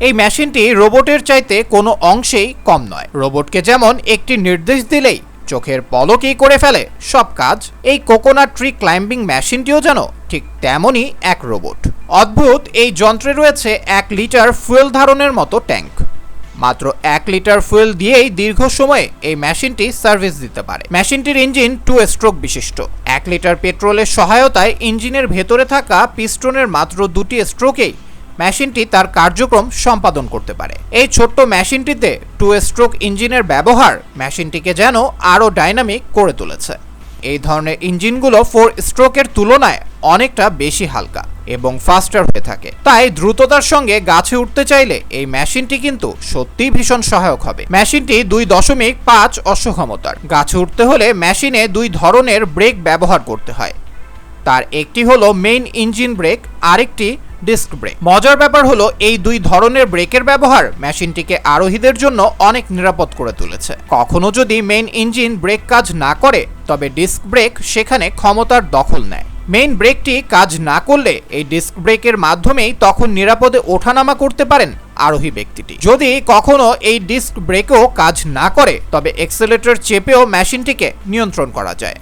এই মেশিনটি রোবটের চাইতে কোনো অংশেই কম নয়। রোবটকে যেমন একটি নির্দেশ দিলেই চোখের পলকেই করে ফেলে সব কাজ, এই কোকোনাট ট্রি ক্লাইম্বিং মেশিনটিও যেন ঠিক তেমনই এক রোবট। অদ্ভুত, এই যন্ত্রে রয়েছে এক লিটার ফুয়েল ধারণের মতো ট্যাঙ্ক। মাত্র এক লিটার ফুয়েল দিয়েই দীর্ঘ সময়ে এই মেশিনটি সার্ভিস দিতে পারে। মেশিনটির ইঞ্জিন টু স্ট্রোক বিশিষ্ট। এক লিটার পেট্রোলের সহায়তায় ইঞ্জিনের ভেতরে থাকা পিস্টনের মাত্র দুটি স্ট্রোকেই মেশিনটি তার কার্যক্রম সম্পাদন করতে পারে। এই ছোট্ট মেশিনটিতে টু স্ট্রোক ইঞ্জিনের ব্যবহার মেশিনটিকে যেন আরও ডাইনামিক করে তুলেছে। এই ধরনের ইঞ্জিনগুলো ফোর স্ট্রোকের তুলনায় অনেকটা বেশি হালকা এবং ফাস্টার হয়ে থাকে। তাই দ্রুততার সঙ্গে গাছে উঠতে চাইলে এই মেশিনটি কিন্তু সত্যিই ভীষণ সহায়ক হবে। মেশিনটি দুই দশমিক পাঁচ অশ্ব ক্ষমতার গাছে উঠতে হলে মেশিনে দুই ধরনের ব্রেক ব্যবহার করতে হয়। তার একটি হলো মেইন ইঞ্জিন ব্রেক, আরেকটি ডিস্ক ব্রেক। মজার ব্যাপার হলো, এই দুই ধরনের ব্রেকের ব্যবহার মেশিনটিকে আরোহীদের জন্য অনেক নিরাপদ করে তুলেছে। কখনো যদি মেইন ইঞ্জিন ব্রেক কাজ না করে, তবে ডিস্ক ব্রেক সেখানে ক্ষমতার দখল নেয়। মেইন ব্রেকটি কাজ না করলে, এই ডিস্ক ব্রেকের মাধ্যমেই তখন নিরাপদে ওঠানামা করতে পারেন আরোহী ব্যক্তিটি। যদি কখনো এই ডিস্ক ব্রেকও কাজ না করে, তবে এক্সেলেটর চেপেও মেশিনটিকে নিয়ন্ত্রণ করা যায়।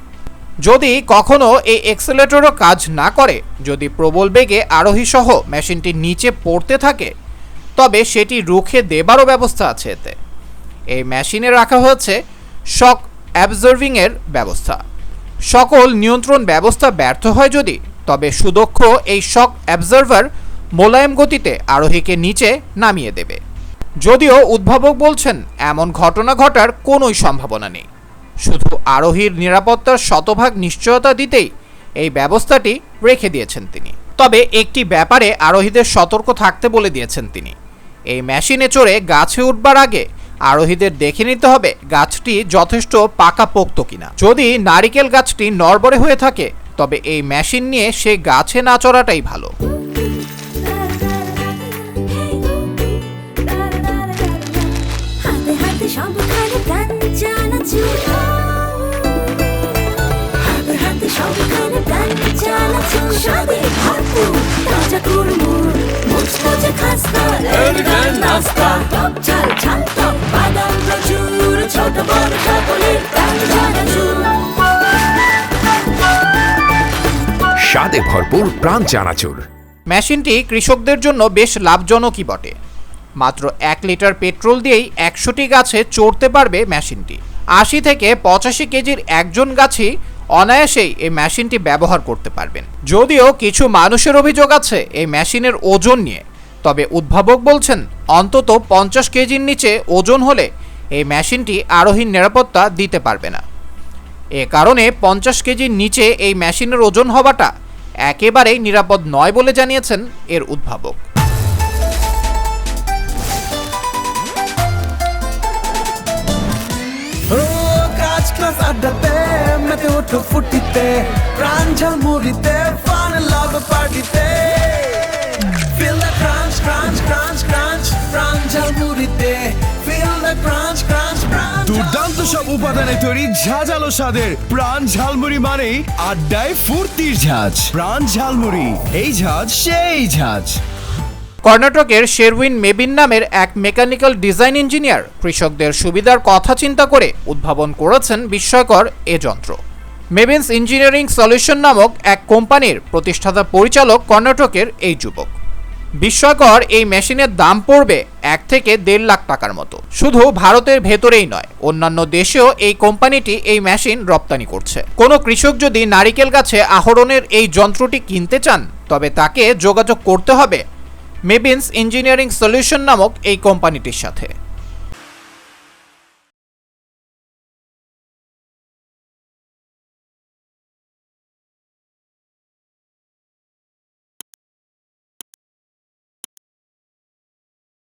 যদি কখনো এই এক্সেলেটরও কাজ না করে, যদি প্রবল বেগে আরোহী সহ মেশিনটি নিচে পড়তে থাকে, তবে সেটি রুখে দেবারও ব্যবস্থা আছে এতে। এই মেশিনে রাখা হয়েছে শক অ্যাবজর্ভিংয়ের ব্যবস্থা। সকল নিয়ন্ত্রণ ব্যবস্থা ব্যর্থ হয় যদি, তবে সুদক্ষ এই শক অ্যাবজার্ভার মোলায়েম গতিতে আরোহীকে নিচে নামিয়ে দেবে। যদিও উদ্ভাবক বলছেন, এমন ঘটনা ঘটার কোনোই সম্ভাবনা নেই। শুধু আরোহীর নিরাপত্তার শতভাগ নিশ্চয়তা দিতেই এই ব্যবস্থাটি রেখে দিয়েছেন তিনি। তবে একটি ব্যাপারে আরোহীদের সতর্ক থাকতে বলে দিয়েছেন তিনি। এই মেশিনে চড়ে গাছে উঠবার আগে আরোহীদের দেখে নিতে হবে গাছটি যথেষ্ট পাকাপোক্ত কিনা। যদি নারিকেল গাছটি নড়বড়ে হয়ে থাকে, তবে এই মেশিন নিয়ে সে গাছে না চড়াটাই ভালো। স্বাদে ভরপুর তাজা মুচমুচে খাস্তা নাস্তা। টক ঝাল ঝাল টক বাদাম প্রচুর ছোট বড় সকলের প্রাণ স্বাদে ভরপুর প্রাণ চানাচুর মেশিনটি কৃষকদের জন্য বেশ লাভজনকই বটে। মাত্র এক লিটার পেট্রোল দিয়েই একশোটি গাছে চড়তে পারবে মেশিনটি। আশি থেকে পঁচাশি কেজির একজন গাছই অনায়াসেই এই মেশিনটি ব্যবহার করতে পারবেন। যদিও কিছু মানুষের অভিযোগ আছে এই মেশিনের ওজন নিয়ে। তবে উদ্ভাবক বলছেন, অন্তত পঞ্চাশ কেজির নিচে ওজন হলে এই মেশিনটি আরোহীর নিরাপত্তা দিতে পারবে না। এ কারণে পঞ্চাশ কেজির নিচে এই মেশিনের ওজন হওয়াটা একেবারেই নিরাপদ নয় বলে জানিয়েছেন এর উদ্ভাবক। ক্লাস আড্ডাতে মেতে ওঠো ফুটিতে প্রাণ ঝালমুড়িতে ফান লাভ পার্টিতে Feel the crunch, crunch, crunch, crunch প্রাণ ঝালমুড়িতে। Feel the crunch, crunch, crunch দুর্দান্ত সব উপাদানে তৈরি ঝাঁঝালো স্বাদের প্রাণ ঝালমুড়ি মানেই আড্ডায় ফুর্তির ঝাঁজ। প্রাণ ঝালমুড়ি এই ঝাঁজ সেই ঝাঁজ। কর্ণাটকের শেরউইন মেবিন নামের এক মেকানিক্যাল ডিজাইন ইঞ্জিনিয়ার কৃষকদের সুবিধার কথা চিন্তা করে উদ্ভাবন করেছেন বিস্ময়কর এ যন্ত্র। মেবিনস ইঞ্জিনিয়ারিং সলিউশন নামক এক কোম্পানির প্রতিষ্ঠাতা পরিচালক কর্ণাটকের এই যুবক। বিস্ময়কর এই মেশিনের দাম পড়বে এক থেকে দেড় লাখ টাকার মতো। শুধু ভারতের ভেতরেই নয়, অন্যান্য দেশেও এই কোম্পানিটি এই মেশিন রপ্তানি করছে। কোনো কৃষক যদি নারিকেল গাছে আহরণের এই যন্ত্রটি কিনতে চান, তবে তাকে যোগাযোগ করতে হবে মেবিনস ইঞ্জিনিয়ারিং সলিউশন নামক এই কোম্পানিটির সাথে।